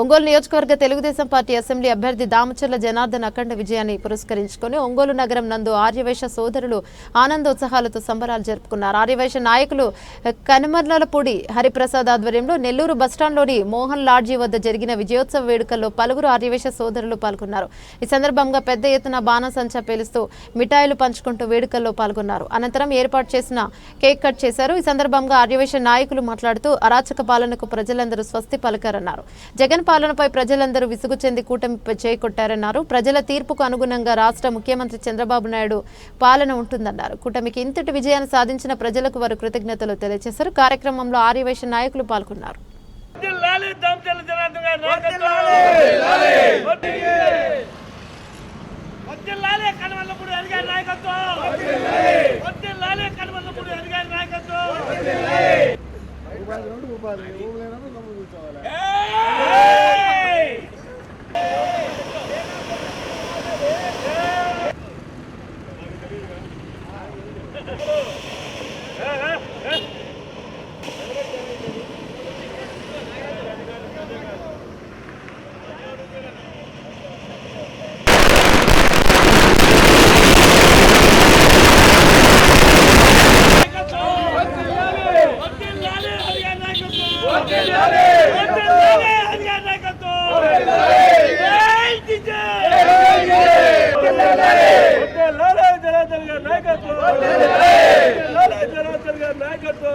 ఒంగోలు నియోజకవర్గ Telugu Desam party assembly అభ్యర్థి దామచర్ల జనార్దన్ అఖండ విజయాన్ని పురస్కరించుకొని ఒంగోలు నగరం నందు ఆర్యవైశ్య సోదరులు ఆనందోత్సాహాలతో సంబరాలు జరుపుకున్నారు. ఆర్యవైశ్య నాయకులు కనుమర్లపూడి హరిప్రసాద్ ఆధ్వర్యంలో నెల్లూరు బస్టాండ్లోని మోహన్ లాడ్జీ వద్ద జరిగిన విజయోత్సవ వేడుకల్లో పలువురు ఆర్యవైశ్య సోదరులు పాల్గొన్నారు. ఈ సందర్భంగా పెద్ద ఎత్తున బాణసంచా పేలుస్తూ మిఠాయిలు పంచుకుంటూ వేడుకల్లో పాల్గొన్నారు. అనంతరం ఏర్పాటు చేసిన కేక్ కట్ చేశారు. ఈ సందర్భంగా ఆర్యవేశ నాయకులు మాట్లాడుతూ అరాచక పాలనకు ప్రజలందరూ స్వస్తి పలికారన్నారు. జగన్ పాలనపై ప్రజలందరూ విసుగు చెంది కూటమి చేకొట్టారన్నారు. ప్రజల తీర్పుకు అనుగుణంగా రాష్ట్ర ముఖ్యమంత్రి చంద్రబాబు నాయుడు పాలన ఉంటుందన్నారు. కూటమికి ఇంతటి విజయాన్ని సాధించిన ప్రజలకు వారు కృతజ్ఞతలు తెలియజేశారు. కార్యక్రమంలో ఆర్యవైశ్య నాయకులు పాల్గొన్నారు. నాయకత్వం. నాయకత్వం. వర్ధిల్లాలి కనమల్లపూడి అధికారి నాయకత్వం ఏయ్! గారి నాయకత్వం వర్ధిల్లాలి జనార్దన్ గారి నాయకత్వం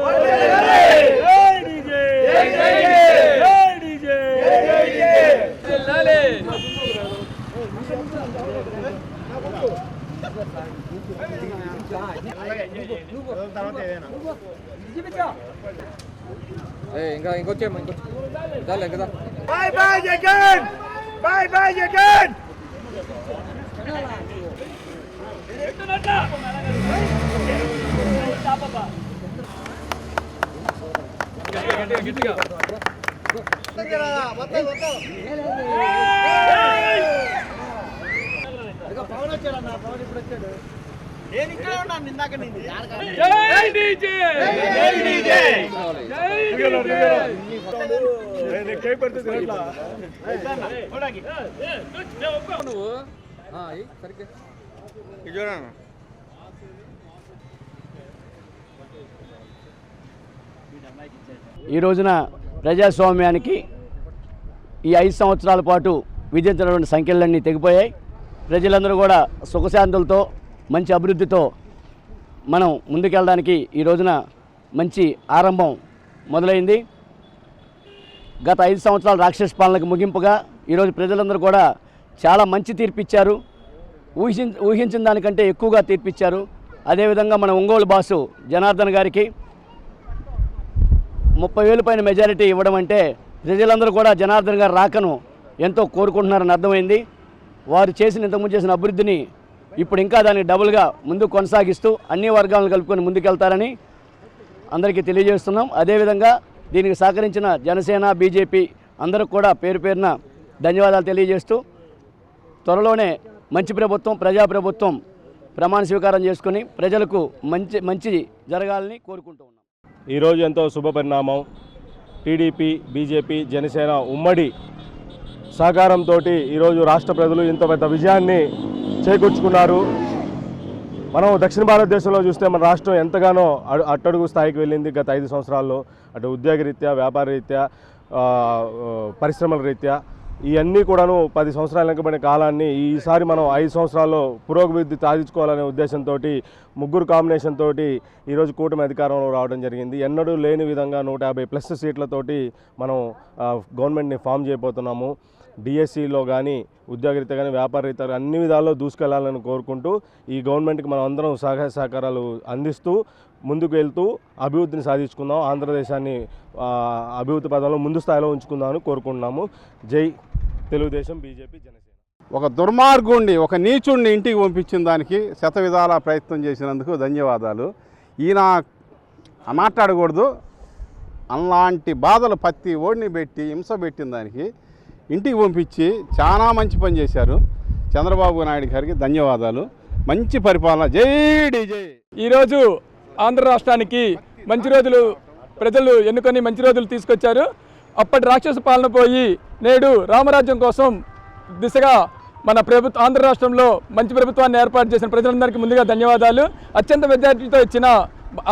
జై డీజే జై డీజే ఏయ్, ఇంకా ఇంకొచ్చేమ్మా ఇంకొచ్చి చాలే కదా bye bye Jagan bye bye Jagan జై డీజే జై డీజే నువ్వు సరిగ్గా ఎయ్, ఈ రోజున ప్రజాస్వామ్యానికి ఈ ఐదు సంవత్సరాల పాటు విధించినటువంటి సంఖ్యలన్నీ తెగిపోయాయి. ప్రజలందరూ కూడా సుఖశాంతులతో మంచి అభివృద్ధితో మనం ముందుకెళ్ళడానికి ఈ రోజున మంచి ఆరంభం మొదలైంది. గత ఐదు సంవత్సరాల రాక్షస పాలనకు ముగింపుగా ఈరోజు ప్రజలందరూ కూడా చాలా మంచి తీర్పు ఇచ్చారు. ఊహించిన దానికంటే ఎక్కువగా తీర్పిచ్చారు. అదేవిధంగా మన ఒంగోలు బాసు జనార్దన్ గారికి ముప్పై వేలు పైన మెజారిటీ ఇవ్వడం అంటే ప్రజలందరూ కూడా జనార్దన్ గారి రాకను ఎంతో కోరుకుంటున్నారని అర్థమైంది. వారు చేసిన ఇంతకుముందు చేసిన అభివృద్ధిని ఇప్పుడు ఇంకా దాన్ని డబుల్గా ముందుకు కొనసాగిస్తూ అన్ని వర్గాలను కలుపుకొని ముందుకెళ్తారని అందరికీ తెలియజేస్తున్నాం. అదేవిధంగా దీనికి సహకరించిన జనసేన బీజేపీ అందరూ కూడా పేరు పేరున ధన్యవాదాలు తెలియజేస్తూ త్వరలోనే మంచి ప్రభుత్వం ప్రజా ప్రభుత్వం ప్రమాణ స్వీకారం చేసుకుని ప్రజలకు మంచి మంచి జరగాలని కోరుకుంటూ ఉన్నాం. ఈరోజు ఎంతో శుభ పరిణామం. టీడీపీ బీజేపీ జనసేన ఉమ్మడి సహకారంతో ఈరోజు రాష్ట్ర ప్రజలు ఇంత పెద్ద విజయాన్ని చేకూర్చుకున్నారు. మనం దక్షిణ భారతదేశంలో చూస్తే మన రాష్ట్రం ఎంతగానో అడు- అట్టడుగు స్థాయికి వెళ్ళింది గత ఐదు సంవత్సరాల్లో. అటు ఉద్యోగ రీత్యా వ్యాపార రీత్యా పరిశ్రమల రీత్యా. ఇవన్నీ కూడాను పది సంవత్సరాల వెనుకబడిన కాలాన్ని ఈసారి మనం ఐదు సంవత్సరాల్లో పురోగతి సాధించుకోవాలనే ఉద్దేశంతో ముగ్గురు కాంబినేషన్ తోటి ఈరోజు కూటమి అధికారంలో రావడం జరిగింది. ఎన్నడూ లేని విధంగా నూట యాభై ప్లస్ సీట్లతోటి మనం గవర్నమెంట్ని ఫామ్ చేయబోతున్నాము. డిఎస్సిలో కానీ ఉద్యోగరీత్యా కానీ వ్యాపార రీత్యా అన్ని విధాల్లో దూసుకెళ్ళాలని కోరుకుంటూ ఈ గవర్నమెంట్కి మనం అందరం సహాయ సహకారాలు అందిస్తూ ముందుకు వెళ్తూ అభివృద్ధిని సాధించుకుందాం ఆంధ్రదేశాన్ని ఆ, అభివృద్ధి పదంలో ముందు స్థాయిలో ఉంచుకుందామని కోరుకుంటున్నాము. జై తెలుగుదేశం బీజేపీ జనసేన. ఒక దుర్మార్గుణ్ణి ఒక నీచుణ్ణి ఇంటికి పంపించిన దానికి శత విధాల ప్రయత్నం చేసినందుకు ధన్యవాదాలు. ఈయన మాట్లాడకూడదు. అలాంటి బాధలు పత్తి ఓడిని పెట్టి హింస పెట్టిన దానికి ఇంటికి పంపించి చాలా మంచి పని చేశారు. చంద్రబాబు నాయుడు గారికి ధన్యవాదాలు. మంచి పరిపాలన. జై డీజే. ఈరోజు ఆంధ్ర రాష్ట్రానికి మంచి రోజులు ప్రజలు ఎన్నుకొని మంచి రోజులు తీసుకొచ్చారు. అప్పటి రాక్షస పాలన పోయి నేడు రామరాజ్యం కోసం దిశగా మన ప్రభుత్వ ఆంధ్ర రాష్ట్రంలో మంచి ప్రభుత్వాన్ని ఏర్పాటు చేసిన ప్రజలందరికీ ముందుగా ధన్యవాదాలు. అత్యంత విద్యార్థులతో ఇచ్చిన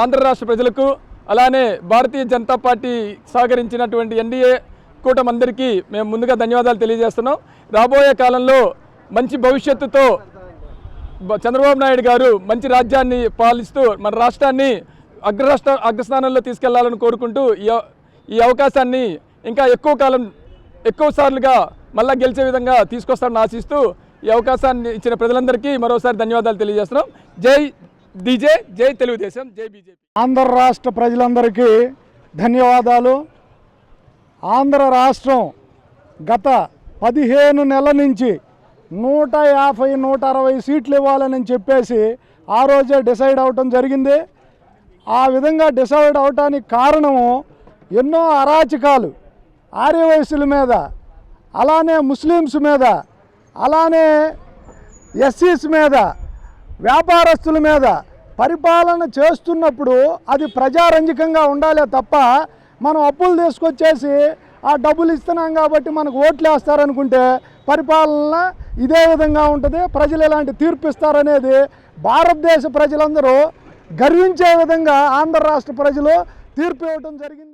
ఆంధ్ర రాష్ట్ర ప్రజలకు అలానే భారతీయ జనతా పార్టీ సహకరించినటువంటి ఎన్డీఏ కూటమందరికీ మేము ముందుగా ధన్యవాదాలు తెలియజేస్తున్నాం. రాబోయే కాలంలో మంచి భవిష్యత్తుతో చంద్రబాబు నాయుడు గారు మంచి రాజ్యాన్ని పాలిస్తూ మన రాష్ట్రాన్ని అగ్రరాష్ట్ర అగ్రస్థానంలో తీసుకెళ్ళాలని కోరుకుంటూ ఈ ఈ అవకాశాన్ని ఇంకా ఎక్కువ కాలం ఎక్కువ సార్లుగా మళ్ళా గెలిచే విధంగా తీసుకొస్తారని ఆశిస్తూ ఈ అవకాశాన్ని ఇచ్చిన ప్రజలందరికీ మరోసారి ధన్యవాదాలు తెలియజేస్తున్నాం. జై డీజే జై తెలుగుదేశం జై బీజేపీ. ఆంధ్ర రాష్ట్ర ప్రజలందరికీ ధన్యవాదాలు. ఆంధ్ర రాష్ట్రం గత పదిహేను నెలల నుంచి నూట యాభై నూట అరవై సీట్లు ఇవ్వాలని చెప్పేసి ఆ రోజే డిసైడ్ అవటం జరిగింది. ఆ విధంగా డిసైడ్ అవటానికి కారణము ఎన్నో అరాచకాలు ఆర్యవయసుల మీద అలానే ముస్లిమ్స్ మీద అలానే ఎస్సీస్ మీద వ్యాపారస్తుల మీద పరిపాలన చేస్తున్నప్పుడు అది ప్రజారంజకంగా ఉండాలే తప్ప మనం అప్పులు తీసుకొచ్చేసి ఆ డబ్బులు ఇస్తున్నాం కాబట్టి మనకు ఓట్లు వేస్తారనుకుంటే పరిపాలన ఇదే విధంగా ఉంటుంది. ప్రజలు ఎలాంటి తీర్పు ఇస్తారనేది భారతదేశ ప్రజలందరూ గర్వించే విధంగా ఆంధ్ర రాష్ట్ర ప్రజలు తీర్పు ఇవ్వటం జరిగింది.